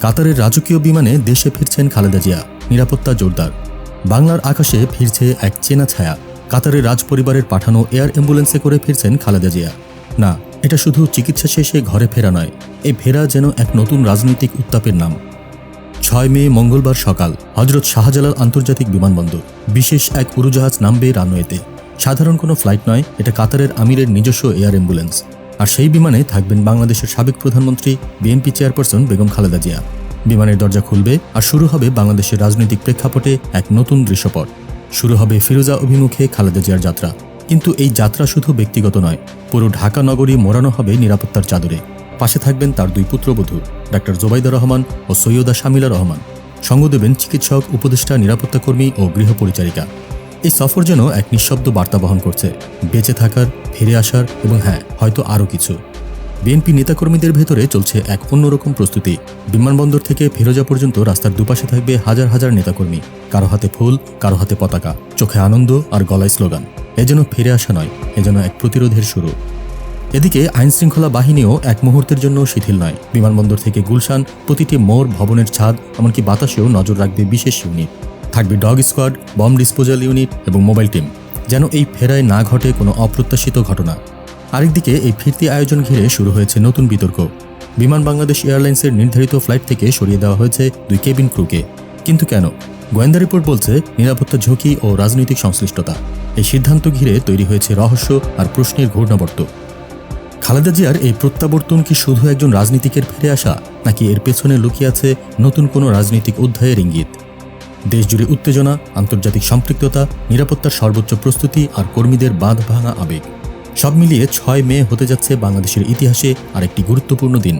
কাতারের রাজকীয় বিমানে দেশে ফিরছেন খালেদা জিয়া। নিরাপত্তা জোরদার। বাংলার আকাশে ফিরছে এক চেনা ছায়া। কাতারের রাজপরিবারের পাঠানো এয়ার অ্যাম্বুলেন্সে করে ফিরছেন খালেদা জিয়া। না, এটা শুধু চিকিৎসা শেষে ঘরে ফেরা নয় এই ফেরা যেন এক নতুন রাজনৈতিক উত্তাপের নাম। ছয় মে মঙ্গলবার সকাল, হজরত শাহজালাল আন্তর্জাতিক বিমানবন্দর, বিশেষ এক উড়োজাহাজ নামবে রানওয়েতে। সাধারণ কোনো ফ্লাইট নয়, এটা কাতারের আমিরের নিজস্ব এয়ার অ্যাম্বুলেন্স। আর সেই বিমানে থাকবেন বাংলাদেশের সাবেক প্রধানমন্ত্রী, বিএনপি চেয়ারপারসন বেগম খালেদা জিয়া। বিমানের দরজা খুলবে আর শুরু হবে বাংলাদেশের রাজনৈতিক প্রেক্ষাপটে এক নতুন দৃশ্যপট। শুরু হবে ফিরোজা অভিমুখে খালেদা জিয়ার যাত্রা। কিন্তু এই যাত্রা শুধু ব্যক্তিগত নয়, পুরো ঢাকা নগরী মোড়ানো হবে নিরাপত্তার চাদরে। পাশে থাকবেন তার দুই পুত্রবধূ, ডাক্তার জোবাইদা রহমান ও সৈয়দা শামিলা রহমান। সঙ্গ দেবেন চিকিৎসক, উপদেষ্টা, নিরাপত্তাকর্মী ও গৃহপরিচারিকা। এই সফর যেন এক নিঃশব্দ বার্তা বহন করছে। বেঁচে থাকার, ফিরে আসার এবং হ্যাঁ হয়তো আরও কিছু। বিএনপি নেতাকর্মীদের ভেতরে চলছে এক অন্যরকম প্রস্তুতি। বিমানবন্দর থেকে ফিরোজা পর্যন্ত রাস্তার দুপাশে থাকবে হাজার হাজার নেতাকর্মী। কারও হাতে ফুল, কারও হাতে পতাকা। চোখে আনন্দ আর গলায় স্লোগান। এ যেন ফিরে আসা নয়, এ যেন এক প্রতিরোধের শুরু। এদিকে আইনশৃঙ্খলা বাহিনীও এক মুহূর্তের জন্য শিথিল নয়। বিমানবন্দর থেকে গুলশান, প্রতিটি মোড়, ভবনের ছাদ, এমনকি বাতাসেও নজর রাখবে বিশেষ ইউনিট। থাকবে dog squad, bomb disposal unit এবং মোবাইল টিম। যেন এই ফেরায় না ঘটে কোনো অপ্রত্যাশিত ঘটনা। আরেকদিকে এই ফিরতি আয়োজন ঘিরে শুরু হয়েছে নতুন বিতর্ক। বিমান বাংলাদেশ এয়ারলাইন্সের নির্ধারিত ফ্লাইট থেকে সরিয়ে দেওয়া হয়েছে দুই কেবিন ক্রুকে। কিন্তু কেন? গোয়েন্দা রিপোর্ট বলছে, নিরাপত্তা ঝুঁকি ও রাজনৈতিক সংশ্লিষ্টতা। এই সিদ্ধান্ত ঘিরে তৈরি হয়েছে রহস্য আর প্রশ্নের ঘূর্ণাবর্ত। খালেদা জিয়ার এই প্রত্যাবর্তন কি শুধু একজন রাজনীতিকের ফিরে আসা, নাকি এর পেছনে লুকিয়ে আছে নতুন কোনো রাজনৈতিক অধ্যায়ের ইঙ্গিত? দেশজুড়ে উত্তেজনা, আন্তর্জাতিক সম্পৃক্ততা, নিরাপত্তার সর্বোচ্চ প্রস্তুতি আর কর্মীদের বাঁধ ভাঙা আবেগ। সব মিলিয়ে ছয় মে হতে যাচ্ছে বাংলাদেশের ইতিহাসে আরেকটি গুরুত্বপূর্ণ দিন।